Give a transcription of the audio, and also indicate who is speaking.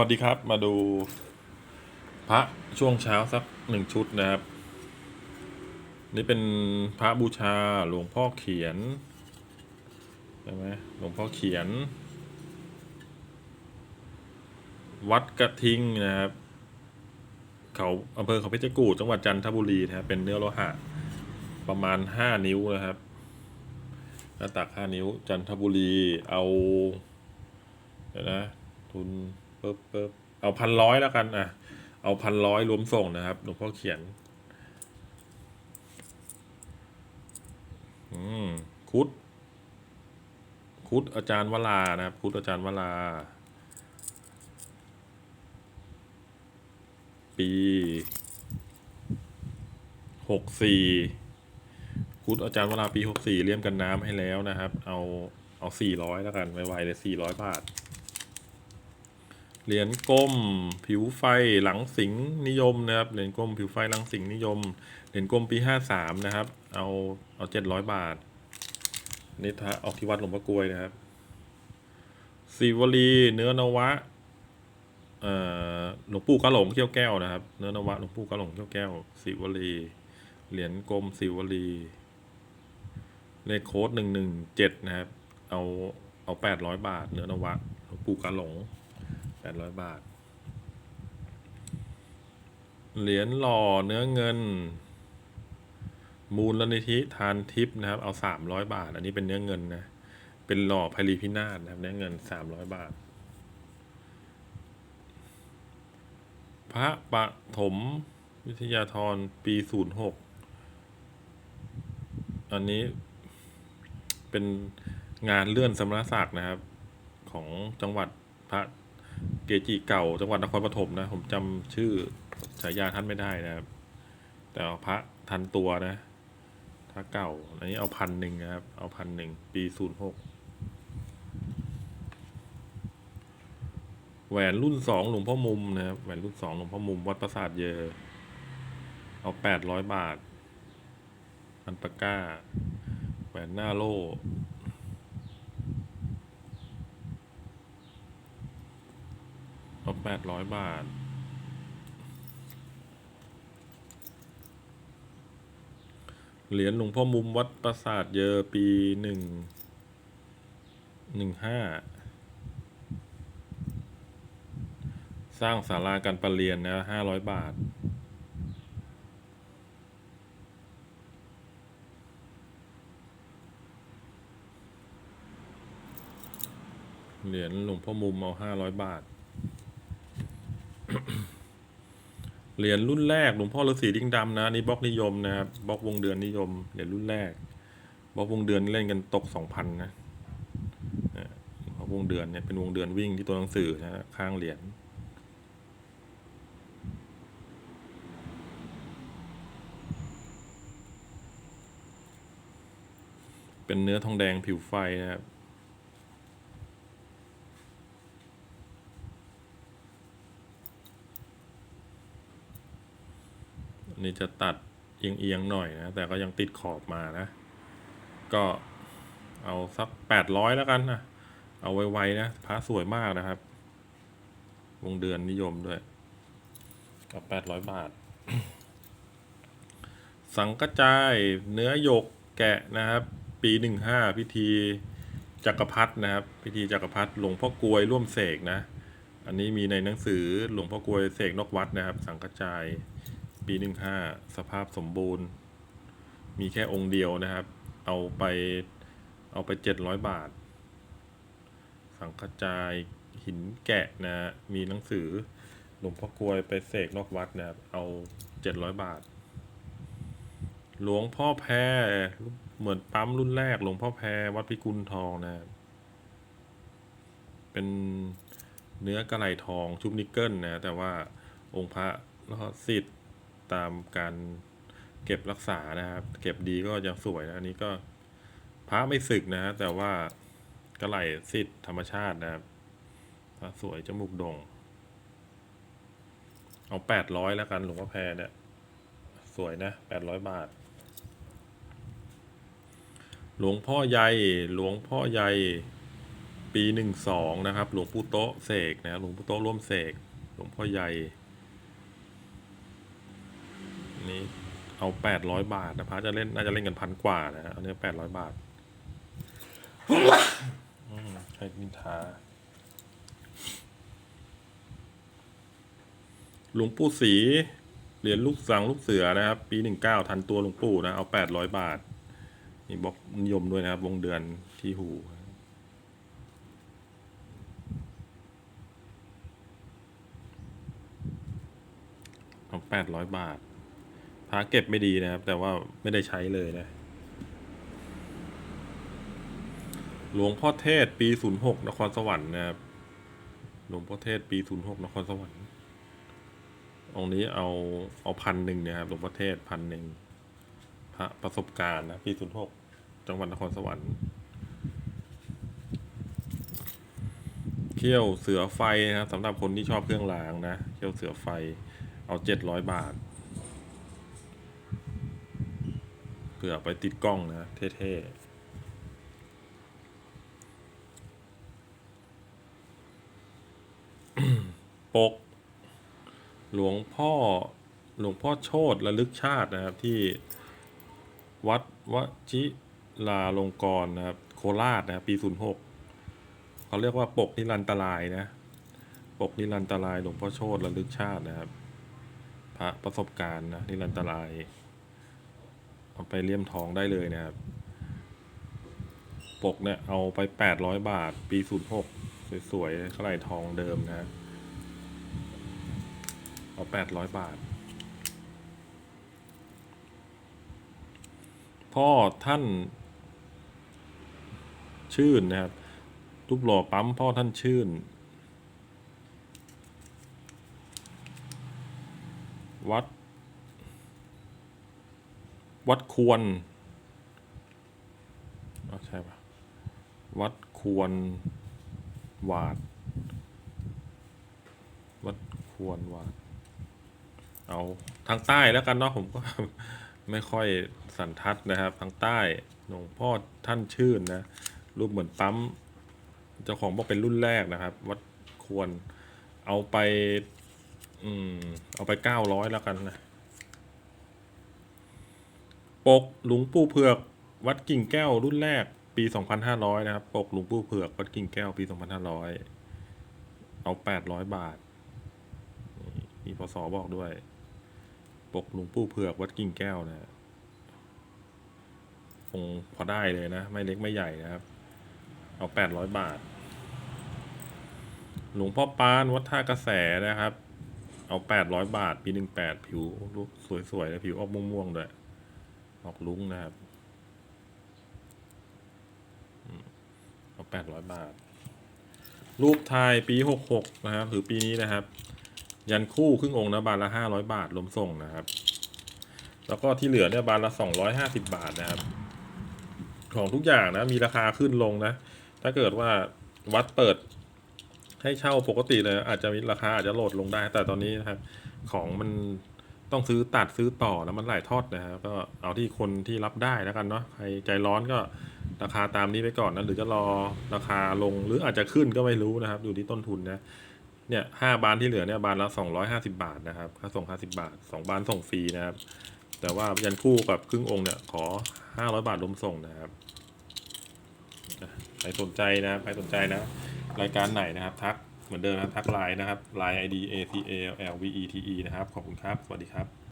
Speaker 1: วัสดีครับมาดูพระช่วงเช้าสักหนึ่งชุดนะครับ นี่เป็นพระบูชาหลวงพ่อเขียนใช่ไหมหลวงพ่อเขียน วัดกระทิงนะครับ เขาอำเภอเขาเพชรกูฏจังหวัดจันทบุรีนะครับเป็นเนื้อโลหะประมาณห้านิ้วนะครับหน้าตักห้านิ้วจันทบุรีเอาเดี๋ยวนะทุน ปิ๊บเปิ๊บเอาพันร้อยแล้วกันอะ เอาพันร้อยรวมส่งนะครับหลวงพ่อเขียน อืมคุด คุดอาจารย์วรานะครับ คุดอาจารย์วราปีหกสี่คุดอาจารย์วราปีหกสี่เลี่ยมกันน้ำให้แล้วนะครับ เอาเอาสี่ร้อยแล้วกันไวๆเลยสี่ร้อยบาท เหรียญก้มผิวไฟหลังสิงนิยมนะครับ เหรียญก้มผิวไฟหลังสิงนิยม เหรียญก้มปีห้าสามนะครับ เอาเอาเจ็ดร้อยบาทนี่ทะออกที่วัดหลวงพ่อกลวยนะครับศิวลีเนื้อนวะเอ่อหลวงปู่กะหลงเขี้ยวแก้วนะครับ เนื้อนวะหลวงปู่กะหลงเขี้ยวแก้วศิวลี เหรียญกลมศิวลี เลขโค้ดหนึ่งหนึ่งเจ็ดนะครับ เอาเอาแปดร้อยบาท เนื้อนวะหลวงปู่กะหลง ดร้อยบาท เหรียญหล่อเนื้อเงิน มูลนิธิทานทิพย์นะครับ เอาสามร้อยบาท อันนี้เป็นเนื้อเงินนะ เป็นหล่อพลีพินาศนะครับ เนื้อเงินสามร้อยบาท พระปฐมวิทยาธรปีศูนย์หกอันนี้เป็นงานเลื่อนสมณศักดิ์นะครับ ของจังหวัดพระ เกจิเก่าจังหวัดนครปฐมนะ ผมจำชื่อฉายาท่านไม่ได้นะครับ แต่ว่าพระทันตัวนะพระเก่า อันนี้เอาพันหนึ่งนะครับ เอาพันหนึ่งปีศูนย์หกแหวนรุ่นสองหลวงพ่อมุมนะครับแหวนรุ่นสองหลวงพ่อมุมวัดประสาทเยอเอาแปดร้อยบาทอันปาก้า แหวนหน้าโล่ เอแปดร้อยบาท เหรียญหลวงพ่อมุมวัดปราสาทเยอปีหนึ่งหนึ่งห้าสร้างศาลาการประเรียนนะห้าร้อยบาท เหรียญหลวงพ่อมุมเอาห้าร้อยบาท เหรียญรุ่นแรกหลวงพ่อฤาษีดิ้งดำนะนี่บล็อกนิยมนะครับบล็อกวงเดือนนิยมเหรียญรุ่นแรกบล็อกวงเดือนเล่นกันตกสองพันนะบล็อกวงเดือนเนี่ยเป็นวงเดือนวิ่งที่ตัวหนังสือนะฮะข้างเหรียญเป็นเนื้อทองแดงผิวไฟนะครับ นี้จะตัดเอียงๆหน่อยนะ แต่ก็ยังติดขอบมานะ ก็เอาสักแปดร้อยแล้วกันนะ เอาไวๆนะพระสวยมากนะครับ วงเดือนนิยมด้วย ก็แปดร้อยบาท สังกระจายเนื้อหยกแกะนะครับ ปีหนึ่งห้าพิธีจักรพรรดินะครับ พิธีจักรพรรดิหลวงพ่อกลวยร่วมเสกนะ อันนี้มีในหนังสือหลวงพ่อกลวยเสกนอกวัดนะครับ สังกระจาย ปีหนึ่งห้าสภาพสมบูรณ์ มีแค่องค์เดียวนะครับ เอาไปเอาไปเจ็ดร้อยบาท สังกระจายหินแกะนะ มีหนังสือหลวงพ่อกลวยไปเสกนอกวัดนะครับ เอาเจ็ดร้อยบาท หลวงพ่อแพรเหมือนปั๊มรุ่นแรก หลวงพ่อแพรวัดพิกุลทองนะครับเป็นเนื้อกระไหลทองชุบนิกเกิลนะ แต่ว่าองค์พระแล้วก็สิทธิ์ ตามการเก็บรักษานะครับ เก็บดีก็ยังสวยนะอันนี้ก็พระไม่สึกนะฮะแต่ว่ากระไหลสิทธิ์ธรรมชาตินะครับพระสวยจมูกโด่งเอาแปดร้อยแล้วกันหลวงพ่อแพรเนี่ย สวยนะแปดร้อยบาท หลวงพ่อใหญ่หลวงพ่อใหญ่ปีหนึ่งสองนะครับ หลวงปู่โตเสกนะหลวงปู่โตร่วมเสกหลวงพ่อใหญ่ นี้เอาแปดร้อยบาทนะพระจะเล่นน่าจะเล่นกันพันกว่านะฮะอันนี้แปดร้อยบาทใครนินทาหลวงปู่ศรีเหรียญลูกสังลูกเสือนะครับ ปีหนึ่งเก้าทันตัวหลวงปู่นะ เอาแปดร้อยบาทนี่บอกนิยมด้วยนะครับ วงเดือนที่หูเอาแปดร้อยบาท พระเก็บไม่ดีนะครับ แต่ว่าไม่ได้ใช้เลยนะ หลวงพ่อเทศปีศูนย์หกนครสวรรค์นะครับ หลวงพ่อเทศปีศูนย์หกนครสวรรค์องค์นี้เอาเอาพันหนึ่งนะครับหลวงพ่อเทศพันหนึ่งพระประสบการณ์นะปีศูนย์หกจังหวัดนครสวรรค์เขี้ยวเสือไฟนะครับสำหรับคนที่ชอบเครื่องรางนะเขี้ยวเสือไฟเอาเจ็ดร้อยบาท เผื่อไปติดกล้องนะ เท่ๆปก หลวงพ่อหลวงพ่อโชตระลึกชาตินะครับที่วัดวชิลาลงกรณ์นะครับ โคราชนะครับปีศูนย์หกเขาเรียกว่าปกนิรันตรายนะ ปกนิรันตรายหลวงพ่อโชตระลึกชาตินะครับ พระประสบการณ์นะนิรันตราย เอาไปเลี่ยมทองได้เลยนะครับ ปกเนี่ยเอาไปแปดร้อยบาท ปีศูนย์หกสวยๆเท่าไหร่ทองเดิมนะเอาแปดร้อยบาท พ่อท่าน ชื่นนะครับรูปหล่อปั๊มพ่อท่านชื่น วัด วัดควรใช่ปะวัดควรวาด วัดควรวาด เอาทางใต้แล้วกันเนาะผมก็ไม่ค่อยสันทัดนะครับ ทางใต้หลวงพ่อท่านชื่นนะ รูปเหมือนปั๊ม เจ้าของบอกเป็นรุ่นแรกนะครับ วัดควรเอาไป อืม เอาไปเก้าร้อยแล้วกันนะ ปกหลวงปู่เผือกวัดกิ่งแก้วรุ่นแรกปีสองพันห้าร้อยนะครับ ปกหลวงปู่เผือกวัดกิ่งแก้วปีสองพันห้าร้อยเอาแปดร้อยบาท มีพศบอกด้วย ปกหลวงปู่เผือกวัดกิ่งแก้วนะคงพอได้เลยนะ ไม่เล็กไม่ใหญ่นะครับ เอาแปดร้อยบาท หลวงพ่อปานวัดท่ากระแสนะครับ เอาแปดร้อยบาท ปีหนึ่งแปดผิวลูกสวยๆนะผิวออกม่วงๆด้วย ออกลุ้งนะครับอืมเอาแปดร้อยบาท รูปถ่ายปีหกหกนะครับหรือปีนี้นะครับ ยันคู่ครึ่งองค์นะบานละห้าร้อยบาทรวมส่งนะครับ แล้วก็ที่เหลือเนี่ยบานละสองร้อยห้าสิบาทนะครับ ของทุกอย่างนะมีราคาขึ้นลงนะ ถ้าเกิดว่าวัดเปิดให้เช่าปกติเลยอาจจะมีราคาอาจจะโหลดลงได้ แต่ตอนนี้นะครับ ของมัน ต้องซื้อตัดซื้อต่อแล้วมันหลายทอดนะครับก็เอาที่คนที่รับได้แล้วกันเนาะใครใจร้อนก็ราคาตามนี้ไปก่อนนะหรือจะรอราคาลงหรืออาจจะขึ้นก็ไม่รู้นะครับ อยู่ที่ต้นทุนนะเนี่ยห้าบานที่เหลือเนี่ยบานละสองร้อยห้าสิบาทนะครับค่าส่งห้าสิบาทสองบานส่งฟรีนะครับ แต่ว่ายันคู่กับครึ่งองค์เนี่ยขอห้าร้อยบาทรวมส่งนะครับใครสนใจนะใครสนใจนะ รายการไหนนะครับ ทัก เหมือนเดิมนะครับทักไลน์นะครับไลน์ ID A C A L V E T E นะครับ ขอบคุณครับ สวัสดีครับ